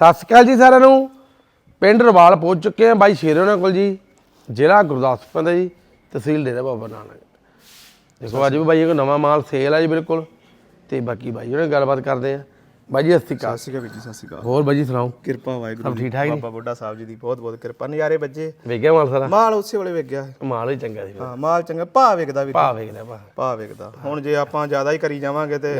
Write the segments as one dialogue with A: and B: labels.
A: ਸਤਿ ਸ਼੍ਰੀ ਅਕਾਲ ਜੀ ਸਾਰਿਆਂ ਨੂੰ। ਪਿੰਡ ਰਵਾਲ ਪਹੁੰਚ ਚੁੱਕੇ ਆ ਬਾਈ ਸ਼ੇਰੇ ਉਹਨਾਂ ਕੋਲ ਜੀ। ਜ਼ਿਲ੍ਹਾ ਗੁਰਦਾਸਪੁਰ ਦਾ ਜੀ ਤਹਿਸੀਲ ਡੇਰਾ ਬਾਬਾ ਨਾਨਕ। ਦੇਖੋ ਅੱਜ ਵੀ ਬਾਈ ਕੋ ਨਵਾਂ ਮਾਲ ਸੇਲ ਆ ਜੀ ਬਿਲਕੁਲ। ਤੇ ਬਾਕੀ ਬਾਈ ਉਹਨਾਂ ਗੱਲਬਾਤ ਕਰਦੇ ਆ ਬਾਈ ਜੀ ਸਤਿ ਸ਼੍ਰੀ ਅਕਾਲ।
B: ਸਤਿ ਸ਼੍ਰੀ ਅਕਾਲ ਵੀਰ ਜੀ ਸਤਿ ਸ਼੍ਰੀ ਅਕਾਲ।
A: ਹੋਰ ਬਾਈ ਜੀ ਸੁਣਾਓ?
B: ਕਿਰਪਾ ਵਾਹਿਗੁਰੂ
A: ਸਭ। ਠੀਕ ਠਾਕ ਜੀ?
B: ਬਾਬਾ ਬੁੱਢਾ ਸਾਹਿਬ ਜੀ ਦੀ ਬਹੁਤ ਬਹੁਤ ਕਿਰਪਾ। ਨਜ਼ਾਰੇ ਬੱਜੇ
A: ਵੇਖਿਆ ਮਾਲ ਸਾਰਾ?
B: ਮਾਲ ਉਸੇ ਵੇਲੇ ਵੇਖ ਗਿਆ
A: ਮਾਲ ਹੀ ਚੰਗਾ ਸੀ।
B: ਹਾਂ ਮਾਲ ਚੰਗਾ। ਭਾ ਵੇਖਦਾ ਵੀ
A: ਭਾ ਵੇਖ ਲਿਆ ਭਾ
B: ਭਾ ਵੇਖਦਾ। ਹੁਣ ਜੇ ਆਪਾਂ ਜ਼ਿਆਦਾ ਹੀ ਕਰੀ ਜਾਵਾਂਗੇ ਤੇ।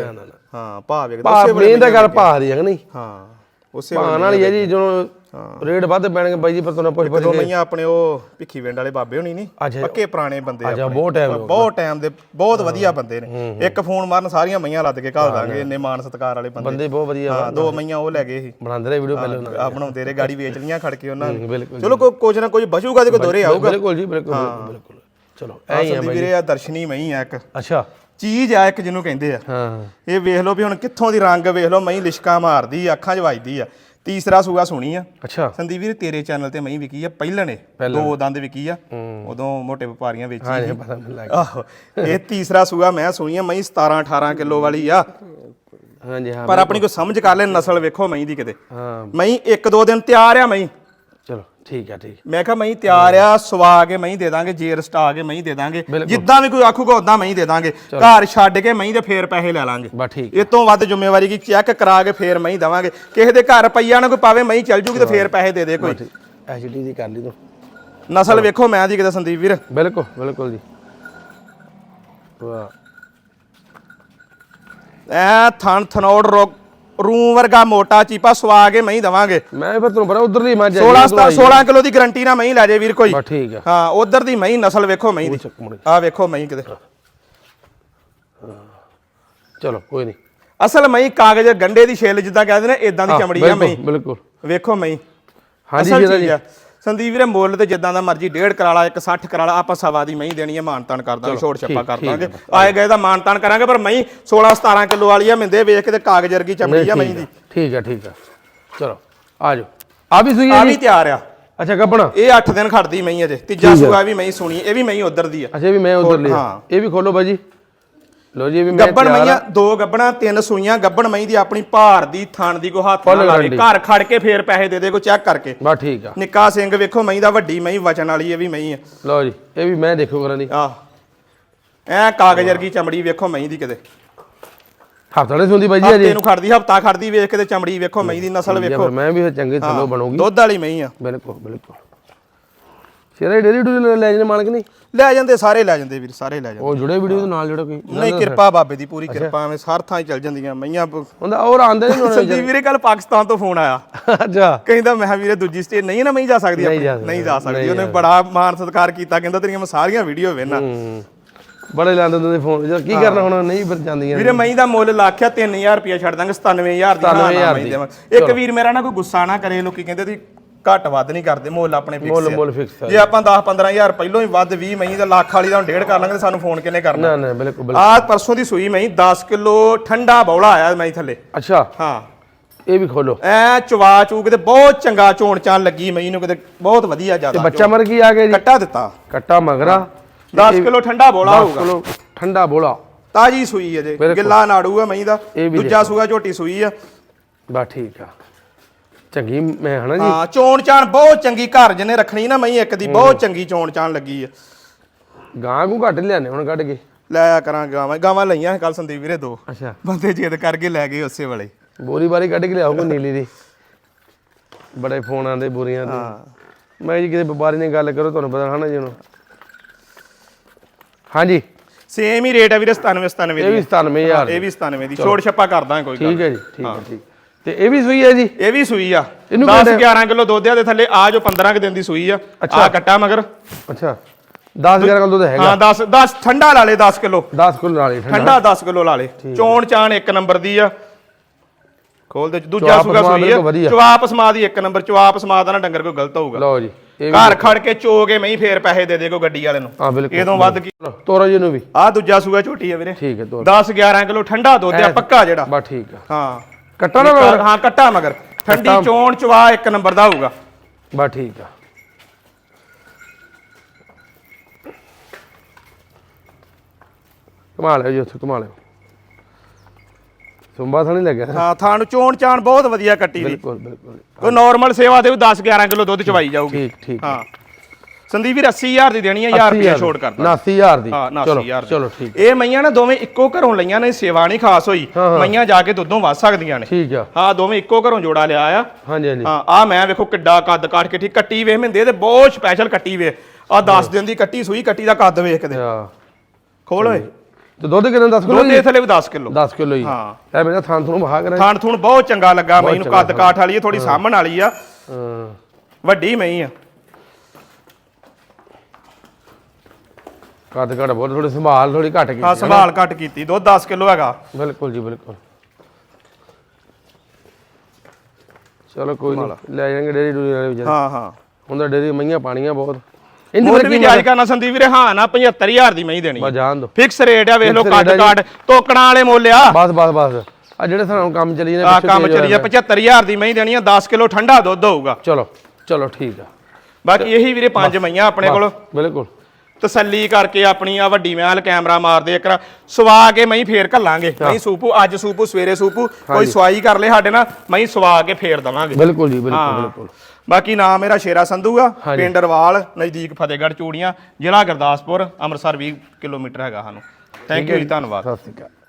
B: ਹਾਂ ਭਾ ਵੇਖਦਾ।
A: ਭਾ
B: ਉਸੇ ਵੇਲੇ
A: ਮੇਨ ਤਾਂ ਗੱਲ ਭਾ ਦੀ ਹੈ ਕਿ ਨਹੀਂ?
B: ਹਾਂ। ਉਸੇ
A: ਭਾਣ ਵਾਲੀ ਹੈ ਜੀ ਜਦੋਂ ਰੇਟ ਵੱਧ ਪੈਣਗੇ ਬਾਈ ਜੀ ਪਰ ਤੁਹਾਨੂੰ ਪੁੱਛ ਪੁੱਛ
B: ਦੋ ਮਈਆਂ ਆਪਣੇ ਉਹ ਭਿੱਖੀ ਵਿੰਡ ਵਾਲੇ ਬਾਬੇ ਹੋਣੀ ਨਹੀਂ। ਪੱਕੇ ਪੁਰਾਣੇ ਬੰਦੇ ਆ
A: ਬਹੁਤ ਟਾਈਮ
B: ਬਹੁਤ ਟਾਈਮ ਦੇ ਬਹੁਤ ਵਧੀਆ ਬੰਦੇ ਨੇ। ਇੱਕ ਫੋਨ ਮਾਰਨ ਸਾਰੀਆਂ ਮਈਆਂ ਲੱਦ ਕੇ ਘੱਲ ਦਾਂਗੇ ਇੰਨੇ ਮਾਨ ਸਤਕਾਰ ਵਾਲੇ ਬੰਦੇ।
A: ਬੰਦੇ ਬਹੁਤ ਵਧੀਆ।
B: ਹਾਂ ਦੋ ਮਈਆਂ ਉਹ ਲੈ ਗਏ ਸੀ।
A: ਬਣਾਉਂਦੇ ਰਹੇ ਵੀਡੀਓ ਪਹਿਲੇ ਉਹਨਾਂ
B: ਆ ਬਣਾਉਂਦੇ ਰਹੇ ਗਾੜੀ ਵੇਚ ਲੀਆਂ ਖੜ ਕੇ ਉਹਨਾਂ ਨੇ। ਚਲੋ ਕੋਈ ਕੁਝ ਨਾ ਕੁਝ ਬਚੂਗਾ ਤੇ ਕੋਈ ਦੋਰੇ ਆਊਗਾ।
A: ਬਿਲਕੁਲ ਜੀ ਬਿਲਕੁਲ ਬਿਲਕੁਲ, ਚਲੋ ਐ ਹੀ ਆ
B: ਸੰਦੀਪ ਵੀਰੇ ਆ ਦਰਸ਼ਨੀ ਮਈ ਆ ਇੱਕ।
A: ਅੱਛਾ।
B: ਚੀਜ਼ ਆ ਇੱਕ ਜਿਹਨੂੰ ਕਹਿੰਦੇ ਆ।
A: ਹਾਂ।
B: ਇਹ ਵੇਖ ਲਓ ਵੀ ਹੁਣ ਕਿੱਥੋਂ ਦੀ ਰੰਗ ਵੇਖ ਲਓ ਮਈ ਲਿਸ਼ਕਾ ਮਾਰਦੀ ਆ, ਅੱਖਾਂ 'ਚ ਵੱਜਦੀ ਆ। ਤੀਸਰਾ ਸੂਆ ਸੁਣੀ ਆ।
A: ਅੱਛਾ।
B: ਸੰਦੀਪ ਵੀਰ ਤੇਰੇ ਚੈਨਲ ਤੇ ਮਈ ਵਿਕੀ ਆ ਪਹਿਲਣੇ ਦੋ ਦੰਦ ਵਿਕੀ ਆ। ਉਦੋਂ ਮੋਟੇ ਵਪਾਰੀਆਂ ਵੇਚੀ
A: ਹਾਂ। ਇਹ ਪਤਾ ਮੈਨੂੰ ਲੱਗ
B: ਆਹੋ ਇਹ ਤੀਸਰਾ ਸੂਆ ਮੈਂ ਸੁਣੀ ਆ ਮਈ 17 18 ਕਿਲੋ ਵਾਲੀ ਆ।
A: ਹਾਂਜੀ ਹਾਂ
B: ਪਰ ਆਪਣੀ ਕੋਈ ਸਮਝ ਕਰ ਲੈ ਨਸਲ ਵੇਖੋ ਮਈ ਦੀ ਕਿਤੇ।
A: ਹਾਂ।
B: ਮਈ ਇੱਕ ਦੋ ਦਿਨ ਤਿਆਰ ਆ ਮਈ
A: ਠੀਕ ਆ ਠੀਕ
B: ਮੈਂ ਕਿਹਾ ਮਈ ਤਿਆਰ ਆ ਸਵਾ ਕੇ ਮਈ ਦੇ ਦਾਂਗੇ ਜੇਰ ਸਟਾ ਕੇ ਮਈ ਦੇ ਦਾਂਗੇ। ਜਿੱਦਾਂ ਵੀ ਕੋਈ ਆਖੂਗਾ ਉਦਾਂ ਮਈ ਦੇ ਦਾਂਗੇ। ਘਰ ਛੱਡ ਕੇ ਮਈ ਦੇ ਫੇਰ ਪੈਸੇ ਲੈ ਲਾਂਗੇ।
A: ਬਾ ਠੀਕ
B: ਇਹ ਤੋਂ ਵੱਧ ਜ਼ਿੰਮੇਵਾਰੀ ਕੀ ਚੈੱਕ ਕਰਾ ਕੇ ਫੇਰ ਮਈ ਦਵਾਂਗੇ। ਕਿਸੇ ਦੇ ਘਰ ਪਈਆ ਨਾ ਕੋਈ ਪਾਵੇ ਮਈ ਚੱਲ ਜੂਗੀ ਤੇ ਫੇਰ ਪੈਸੇ ਦੇ ਦੇ ਕੋਈ।
A: ਐਚਡੀ ਦੀ ਕਰ ਲਈ ਤੂੰ।
B: ਨਸਲ ਵੇਖੋ ਮੈਂ ਦੀ ਕਿਤੇ ਸੰਦੀਪ ਵੀਰ।
A: ਬਿਲਕੁਲ ਬਿਲਕੁਲ ਜੀ। ਵਾਹ।
B: ਐ ਥਣ ਥਨੋੜ ਰੋ- ਰੂਮ ਵਰਗਾ ਮੋਟਾ ਚੀਪਾ ਸਵਾ ਕੇ ਮਈ ਦਵਾਂਗੇ।
A: ਮੈਂ ਫਿਰ ਤੁਹਾਨੂੰ ਪਤਾ ਉਧਰਲੀ ਮੱਝ
B: 16 17 16 ਕਿਲੋ ਦੀ ਗਰੰਟੀ ਨਾਲ ਮਈ ਲੈ ਜੇ ਵੀਰ ਕੋਈ।
A: ਠੀਕ ਆ।
B: ਹਾਂ ਉਧਰ ਦੀ ਮਈ ਨਸਲ ਵੇਖੋ ਮਈ ਦੀ। ਆ ਵੇਖੋ ਮਈ ਕਿਤੇ।
A: ਚਲੋ ਕੋਈ ਨਹੀਂ
B: ਅਸਲ ਮਈ ਕਾਗਜ਼ ਗੰਡੇ ਦੀ ਛਿੱਲ ਜਿੱਦਾਂ ਕਹਿੰਦੇ ਨੇ ਇਦਾਂ ਦੀ ਚਮੜੀ ਆ ਮਈ
A: ਬਿਲਕੁਲ
B: ਵੇਖੋ ਮਈ
A: ਹਾਂਜੀ
B: ਆ। ਸੰਦੀਪ ਵੀਰੇ ਮੁੱਲ ਤੇ ਜਿੱਦਾਂ ਦਾ ਮਰਜ਼ੀ ਡੇਢ ਕਰਾ ਲਾ 160 ਕਰਾ ਲਾ ਆਪਾਂ ਸਵਾ ਦੀ ਮਹੀਂ ਦੇਣੀ ਹੈ ਮਾਨਤਾਨ ਕਰ ਦਾਂਗੇ ਛੋੜ ਛੱਪਾ ਕਰ ਦਾਂਗੇ। ਆਏ ਗਏ ਦਾ ਮਾਨਤਾਨ ਕਰਾਂਗੇ ਪਰ ਮਹੀਂ 16 17 ਕਿਲੋ ਵਾਲੀ ਆ ਮਿੰਦੇ ਵੇਖ ਕੇ ਤੇ ਕਾਗਜ਼ ਵਰਗੀ ਚਮੜੀ ਆ ਮਹੀਂ ਦੀ।
A: ਠੀਕ ਆ ਠੀਕ ਆ ਚਲੋ ਆ ਜਾਓ। ਆ ਵੀ ਸੂਈ
B: ਆ
A: ਹੈ
B: ਵੀ ਤਿਆਰ ਆ।
A: ਅੱਛਾ ਗੱਬਣਾ।
B: ਇਹ 8 ਦਿਨ ਖੜਦੀ ਮਹੀਂ ਅਜੇ। ਤੀਜਾ ਸੂਆ ਵੀ ਮਹੀਂ ਸੁਣੀ ਇਹ ਵੀ ਮਹੀਂ ਉਧਰ ਦੀ ਆ।
A: ਅੱਛਾ ਵੀ ਮੈਂ ਉਧਰ ਲਿਆ।
B: ਹਾਂ।
A: ਇਹ ਵੀ ਖੋਲੋ ਬਾਜੀ ਲੋ ਜੀ ਵੀ ਮੈਂ
B: ਗੱਬਣ। ਮਈਆਂ ਦੋ ਗੱਬਣਾ ਤਿੰਨ ਸੂਈਆਂ ਗੱਬਣ ਮਹੀਂ ਦੀ ਆਪਣੀ ਭਾਰ ਦੀ ਥਣ ਦੀ ਕੋ ਹੱਥ ਨਾਲ ਲਾਵੇ। ਘਰ ਖੜ ਕੇ ਫੇਰ ਪੈਸੇ ਦੇ ਦੇ ਕੋ ਚੈੱਕ ਕਰਕੇ।
A: ਬਾ ਠੀਕ ਆ।
B: ਨਿੱਕਾ ਸਿੰਘ ਵੇਖੋ ਮਹੀਂ ਦਾ ਵੱਡੀ ਮਹੀਂ ਵਚਨ ਵਾਲੀ ਇਹ ਵੀ ਮਹੀਂ ਆ।
A: ਲਓ ਜੀ ਇਹ ਵੀ ਮੈਂ ਦੇਖੋ ਕਰਾਂ ਦੀ
B: ਆਹ। ਐ ਕਾਗਜ਼ ਵਰਗੀ ਚਮੜੀ ਵੇਖੋ ਮਹੀਂ ਦੀ ਕਿਤੇ।
A: ਹਫਤਾ ਨਹੀਂ ਸੁਣਦੀ ਬਾਜੀ
B: ਹਫ਼ਤੇ
A: ਅਜੇ
B: ਨੂੰ ਖੜਦੀ ਹਫਤਾ ਖੜਦੀ ਵੇਖ ਕੇ ਤੇ ਚਮੜੀ ਵੇਖੋ ਮਹੀਂ ਦੀ ਨਸਲ ਵੇਖੋ।
A: ਮੈਂ ਵੀ ਚੰਗੇ ਥੱਲੋਂ ਬਣੂਗੀ।
B: ਦੁੱਧ ਵਾਲੀ ਮਹੀਂ ਆ।
A: ਬਿਲਕੁਲ ਬਿਲਕੁਲ। ਸ਼ੇਰੇ ਡੇਰੀ ਡੂਰੀ ਲੈ ਜਨੇ ਮਾਲਕ ਨਹੀਂ?
B: ਲੈ ਜਾਂਦੇ ਸਾਰੇ ਲੈ ਜਾਂਦੇ ਵੀਰ ਸਾਰੇ ਲੈ ਜਾਂਦੇ।
A: ਉਹ ਜੁੜੇ ਵੀਡੀਓ ਦੇ ਨਾਲ ਜੁੜਾ ਕੋਈ?
B: ਨਹੀਂ ਕਿਰਪਾ ਬਾਬੇ ਦੀ ਪੂਰੀ ਕਿਰਪਾ ਐਵੇਂ ਹਰ ਥਾਂ ਹੀ ਚੱਲ ਜਾਂਦੀਆਂ ਮਈਆਂ
A: ਹੁੰਦਾ ਹੋਰ ਆਂਦੇ ਨਹੀਂ ਹੋਣੇ
B: ਸੰਦੀਪ ਵੀਰੇ ਕੱਲ ਪਾਕਿਸਤਾਨ ਤੋਂ ਫੋਨ ਆਇਆ।
A: ਅੱਛਾ।
B: ਕਹਿੰਦਾ ਮੈਂ ਵੀਰੇ ਦੂਜੀ ਸਟੇਟ ਨਹੀਂ ਨਾ ਮਈ ਜਾ ਸਕਦੀ
A: ਨਹੀਂ? ਜਾ ਸਕਦੀ,
B: ਉਹਨੇ ਬੜਾ ਮਾਣ ਸਤਿਕਾਰ ਕੀਤਾ ਕਹਿੰਦਾ ਤੇਰੀਆਂ ਮੈਂ ਸਾਰੀਆਂ ਵੀਡੀਓ ਵੇਖਣਾ।
A: ਹੂੰ। ਬੜੇ ਲਾਂਦੇ ਹੁੰਦੇ ਫੋਨ। ਜਦ ਕੀ ਕਰਨਾ ਹੁਣ? ਨਹੀਂ ਫਿਰ ਜਾਂਦੀਆਂ
B: ਵੀਰੇ ਮਈ ਦਾ ਮੁੱਲ ਲਾਖਿਆ 3000 ਰੁਪਏ ਛੱਡ ਦਾਂਗੇ 97000 ਦੀ ਨਾ
A: 97,000
B: ਨਾ ਮਈ
A: ਦੀ।
B: ਦੇਵਾਂਗੇ। ਇੱਕ ਵੀਰ ਮੇਰਾ ਨਾ ਕੋਈ ਗੁੱਸਾ ਨਾ ਕਰੇ ਲੋਕੀ ਕਹਿੰਦੇ ਤੁਸੀਂ ਘੱਟ ਵੱਧ ਨਹੀਂ ਕਰਦੇ ਮੁੱਲ ਆਪਣੇ ਫਿਕਸ
A: ਮੁੱਲ ਮੁੱਲ ਫਿਕਸ
B: ਜੇ ਆਪਾਂ 10 15000 ਪਹਿਲੋਂ ਹੀ ਵੱਧ 20 ਮਈ ਦਾ ਲੱਖ ਵਾਲੀ ਦਾ ਹੁਣ ਡੇਢ ਕਰ ਲਾਂਗੇ ਤੇ ਸਾਨੂੰ ਫੋਨ ਕਿੰਨੇ ਕਰਨਾ?
A: ਨਾ ਨਾ ਬਿਲਕੁਲ ਬਿਲਕੁਲ।
B: ਆਹ ਪਰਸੋਂ ਦੀ ਸੂਈ ਮਈ 10 ਕਿਲੋ ਠੰਡਾ ਬੌਲਾ ਆਇਆ ਮਈ ਥੱਲੇ।
A: ਅੱਛਾ।
B: ਹਾਂ।
A: ਇਹ ਵੀ ਖੋਲੋ।
B: ਐ ਚਵਾ ਚੂ ਕਿਤੇ ਬਹੁਤ ਚੰਗਾ ਚੋਣ ਚਾਣ ਲੱਗੀ ਮਈ ਨੂੰ ਕਿਤੇ ਬਹੁਤ ਵਧੀਆ
A: ਤੇ
B: ਜ਼ਿਆਦਾ
A: ਬੱਚਾ ਮਰ ਕੀ ਆ ਗਿਆ ਜੀ।
B: ਕੱਟਾ ਦਿੱਤਾ।
A: ਕੱਟਾ ਮਗਰਾ।
B: 10 ਕਿਲੋ ਠੰਡਾ ਬੌਲਾ
A: 10
B: ਹੋਊਗਾ।
A: ਕਿਲੋ ਠੰਡਾ ਬੋਲਾ।
B: ਤਾਜੀ ਸੂਈ ਹੈ ਜੇ। ਗਿੱਲਾ ਨਾੜੂ ਆ ਮਈ ਦਾ। ਦੂਜਾ ਸੂਆ ਝੋਟੀ ਸੂਈ ਆ।
A: ਬਾ ਠੀਕ ਆ। ਚੰਗੀ ਮੈਂ ਹਨਾ ਜੀ।
B: ਹਾਂ ਚੋਣ ਚਾਣ ਬਹੁਤ ਚੰਗੀ ਘਰ ਜਿਹਨੇ ਰੱਖਣੀ ਨਾ ਮਈ ਇੱਕ ਦੀ ਬਹੁਤ ਚੰਗੀ ਚੋਣ ਚਾਣ ਲੱਗੀ ਆ।
A: ਗਾਂ ਨੂੰ ਘੱਟ ਲਿਆਨੇ ਹੁਣ ਕੱਢ ਕੇ।
B: ਲੈ ਆ ਕਰਾਂ ਗਾਵਾਂ ਗਾਵਾਂ ਲਈਆਂ ਕੱਲ ਸੰਦੀਪ ਵੀਰੇ ਦੋ।
A: ਅੱਛਾ।
B: ਬੰਦੇ ਜਿੱਦ ਕਰਕੇ ਲੈ ਗਏ ਉਸੇ ਵੇਲੇ।
A: ਬੋਰੀ ਬਾਰੀ ਕੱਢ ਕੇ ਲਿਆਓ ਨੀਲੀ ਦੀ। ਬੜੇ ਫੋਨ ਆਂਦੇ ਬੋਰੀਆਂ ਤੇ ਮੈਂ ਜੀ ਕਿਸੇ ਵਪਾਰੀ ਨਾਲ ਗੱਲ ਕਰੋ ਤੁਹਾਨੂੰ ਪਤਾ ਹਨਾ ਜੀ ਹੁਣ। ਹਾਂਜੀ।
B: ਸੇਮ ਹੀ ਰੇਟ ਆ ਵੀਰੇ 97 97
A: ਇਹ ਵੀ
B: ਦੀ
A: 97000
B: ਇਹ ਵੀ 97 ਦੀ। ਛੋੜ ਛੱਪਾ ਕਰਦਾ ਕੋਈ ਗੱਲ
A: ਠੀਕ ਹੈ ਜੀ ਠੀਕ ਹੈ। ਠੀਕ। ਤੇ ਇਹ ਵੀ ਸੂਈ ਹੈ ਜੀ?
B: ਇਹ ਵੀ ਸੂਈ ਆ।
A: ਇਹਨੂੰ
B: 10
A: ਕਿਹੜੇ-
B: 11 ਕਿਲੋ ਦੁੱਧ ਆ ਦੇ ਥੱਲੇ ਆ ਜੋ 15 ਕਿ ਦਿਨ ਦੀ ਸੂਈ ਆ। ਆ ਕੱਟਾ ਮਗਰ।
A: ਅੱਛਾ। 10 11 ਕਿਲੋ ਤਾਂ ਹੈਗਾ।
B: ਹਾਂ 10 10 ਠੰਡਾ ਲਾ ਲੇ 10 ਕਿਲੋ।
A: 10 ਕਿਲੋ ਨਾਲ ਹੀ ਠੰਡਾ।
B: ਠੰਡਾ 10 ਕਿਲੋ ਲਾ ਲੇ। ਚੋਣ ਚਾਣ ਇੱਕ ਨੰਬਰ ਦੀ ਆ। ਖੋਲ ਦੇ ਦੂਜਾ ਸੂਗਾ ਸੂਈ। ਆ। ਚਵਾਪ ਸਮਾ ਦੀ ਇੱਕ ਨੰਬਰ ਚਵਾਪ ਸਮਾ ਦਾ ਨਾ ਡੰਗਰ ਕੋਈ ਗਲਤ ਹੋਊਗਾ।
A: ਲਓ ਜੀ
B: ਘਰ ਖੜ ਕੇ ਚੋ ਕੇ ਮਹੀਂ ਫੇਰ ਪੈਸੇ ਦੇ ਦੇ ਕੋ ਗੱਡੀ ਵਾਲੇ ਨੂੰ।
A: ਹਾਂ ਬਿਲਕੁਲ।
B: ਇਹਦੋਂ ਵੱਧ ਕੀ
A: ਤੋਰੋ ਜੀ ਨੂੰ ਵੀ।
B: ਆ ਦੂਜਾ ਸੂਗਾ ਝੋਟੀ ਆ ਵੀਰੇ।
A: ਠੀਕ ਹੈ ਤੋਰ।
B: 10 11 ਕਿਲੋ ਠੰਡਾ ਦੁੱਧ ਆ ਪੱਕਾ ਜਿਹੜਾ।
A: ਬਾ ਠੀਕ ਆ।
B: ਹਾਂ।
A: ਕੱਟਾ ਨਾ ਮਗਰ?
B: ਹਾਂ ਕੱਟਾ ਮਗਰ। ਠੰਡੀ। ਚੋਣ ਚਵਾ ਇੱਕ ਨੰਬਰ ਦਾ ਹੋਊਗਾ।
A: ਬਾ ਠੀਕ ਆ। ਕਮਾ ਲਿਓ ਜੀ ਉੱਥੇ ਕਮਾ ਲਿਓ। ਸੁੰਬਾ ਥਾਣੀ ਲੱਗਿਆ।
B: ਹਾਂ ਥਾਂ ਨੂੰ ਚੋਣ ਚਾਣ ਬਹੁਤ ਵਧੀਆ ਕੱਟੀ ਦੀ।
A: ਬਿਲਕੁਲ ਬਿਲਕੁਲ।
B: ਕੋਈ ਨਾਰਮਲ ਸੇਵਾ ਤੇ ਵੀ 10 11 ਕਿਲੋ ਦੁੱਧ ਚਵਾਈ ਜਾਊਗੀ।
A: ਠੀਕ ਠੀਕ।
B: ਹਾਂ। ਸੰਦੀਪ ਵੀਰ 80000 ਦੀ ਦੇਣੀ ਆ 1000 ਰੁਪਏ ਛੋੜ ਕਰਦਾ
A: 89000 ਦੀ।
B: ਹਾਂ
A: ਚਲੋ
B: 80000
A: ਚਲੋ ਠੀਕ
B: ਇਹ ਮਈਆਂ ਨਾ ਦੋਵੇਂ ਇੱਕੋ ਘਰੋਂ ਲਈਆਂ ਨੇ ਸੇਵਾ ਨਹੀਂ ਖਾਸ ਹੋਈ। ਮਈਆਂ ਜਾ ਕੇ ਦੁੱਧੋਂ ਵੱਧ ਸਕਦੀਆਂ ਨੇ।
A: ਠੀਕ ਆ।
B: ਹਾਂ ਦੋਵੇਂ ਇੱਕੋ ਘਰੋਂ ਜੋੜਾ ਲਿਆ ਆ।
A: ਹਾਂਜੀ ਹਾਂਜੀ।
B: ਹਾਂ ਆ ਮੈਂ ਵੇਖੋ ਕਿੱਡਾ ਕੱਦ ਕਾਟ ਕੇ ਠੀਕ ਕੱਟੀ ਵੇਖ ਮਿੰਦੇ ਤੇ ਬਹੁਤ ਸਪੈਸ਼ਲ ਕੱਟੀ ਵੇ। ਆ 10 ਦਿਨ ਦੀ ਕੱਟੀ ਸੂਈ ਕੱਟੀ ਦਾ ਕੱਦ ਵੇਖ
A: ਆ
B: ਖੋਲ ਓਏ।
A: ਤੇ ਦੁੱਧ ਕਿੰਨਾ 10 ਕਿਲੋ
B: ਦੁੱਧ ਦੇ ਥਲੇ ਵੀ 10 ਕਿਲੋ।
A: 10 ਕਿਲੋ ਹੀ।
B: ਹਾਂ।
A: ਇਹ ਮੇਰਾ ਥਾਂ ਤੁਹਾਨੂੰ ਵਹਾ ਕਰਾਂ।
B: ਥਾਣ ਥੂਣ ਬਹੁਤ ਚੰਗਾ ਲੱਗਾ ਮੈਨੂੰ ਕੱਦ ਕਾਠ ਵਾਲੀ ਥੋੜੀ ਸਾਹਮਣ ਵਾਲੀ ਆ।
A: ਹਾਂ।
B: ਵੱਡੀ ਮਈ ਆ।
A: ਕੱਦ ਘੜ ਬਹੁਤ ਥੋੜੀ ਸੰਭਾਲ ਥੋੜੀ ਘਟ ਗਈ
B: ਹਾਂ ਸੰਭਾਲ ਘੱਟ ਕੀਤੀ ਦੁੱਧ 10 ਕਿਲੋ ਹੈਗਾ।
A: ਬਿਲਕੁਲ ਜੀ ਬਿਲਕੁਲ। ਚਲੋ ਕੋਈ ਨਹੀਂ ਲੈ ਜਾਣਗੇ ਡੇਰੀ ਡੂਰੀ ਵਾਲੇ ਵਿਚਾਰੇ
B: ਹਾਂ ਹਾਂ।
A: ਹੁੰਦਾ ਡੇਰੀ ਮਈਆਂ ਪਾਣੀਆਂ ਬਹੁਤ। ਇੰਦੀ
B: ਮੁੱਲ
A: ਫਿਰ
B: ਵੀ ਜਾਇਜ਼ ਕਰਨਾ ਸੰਦੀਪ ਵੀਰੇ ਹਾਂ ਨਾ 75000 ਦੀ ਮਈ ਦੇਣੀ
A: ਬਸ ਜਾਣ ਦੋ।
B: ਫਿਕਸ ਰੇਟ ਆ ਵੇਖ ਲਓ
A: ਆ ਜੀ।
B: ਕਾਟ ਤੋਕੜਾਂ ਵਾਲੇ ਮੁੱਲ ਆ।
A: ਬਸ ਬਸ ਬਸ। ਆ ਜਿਹੜੇ ਸਾਨੂੰ ਕੰਮ ਚੱਲੀ
B: ਆ
A: ਜਾਂਦੇ
B: ਕੰਮ ਚੱਲੀ ਆ 75000 ਦੀ ਮਈ ਦੇਣੀ ਆ 10 ਕਿਲੋ ਠੰਡਾ ਦੁੱਧ ਹੋਊਗਾ।
A: ਚਲੋ ਚਲੋ ਠੀਕ ਆ।
B: ਬਾਕੀ ਇਹੀ ਵੀਰੇ ਪੰਜ ਮਈਆਂ ਆਪਣੇ ਕੋਲ।
A: ਬਿਲਕੁਲ।
B: ਤਸੱਲੀ ਕਰਕੇ ਆਪਣੀ ਆ ਵੱਡੀ ਮਹਿਲ ਕੈਮਰਾ ਮਾਰਦੇ ਇੱਕ ਸਵਾ ਕੇ ਮਈ ਫੇਰ ਘੱਲਾਂਗੇ। ਮਈ ਸੂਪੂ ਅੱਜ ਸੂਪੂ ਸਵੇਰੇ ਸੂਪੂ ਕੋਈ ਸਵਾਈ ਕਰ ਲੈ ਸਾਡੇ ਨਾਲ ਮਈ ਸਵਾ ਕੇ ਫੇਰ ਦਵਾਂਗੇ।
A: ਬਿਲਕੁਲ ਜੀ ਬਿਲਕੁਲ ਬਿਲਕੁਲ।
B: ਬਾਕੀ ਨਾਮ ਮੇਰਾ ਸ਼ੇਰਾ ਸੰਧੂ ਆ
A: ਹਾਂਜੀ।
B: ਪਿੰਡ ਰਵਾਲ ਨਜ਼ਦੀਕ ਫਤਿਹਗੜ੍ਹ ਚੂੜੀਆਂ ਜ਼ਿਲ੍ਹਾ ਗੁਰਦਾਸਪੁਰ ਅੰਮ੍ਰਿਤਸਰ 20 ਕਿਲੋਮੀਟਰ ਹੈਗਾ ਸਾਨੂੰ। ਥੈਂਕ ਯੂ ਜੀ ਧੰਨਵਾਦ।
A: ਸਤਿ ਸ਼੍ਰੀ ਅਕਾਲ।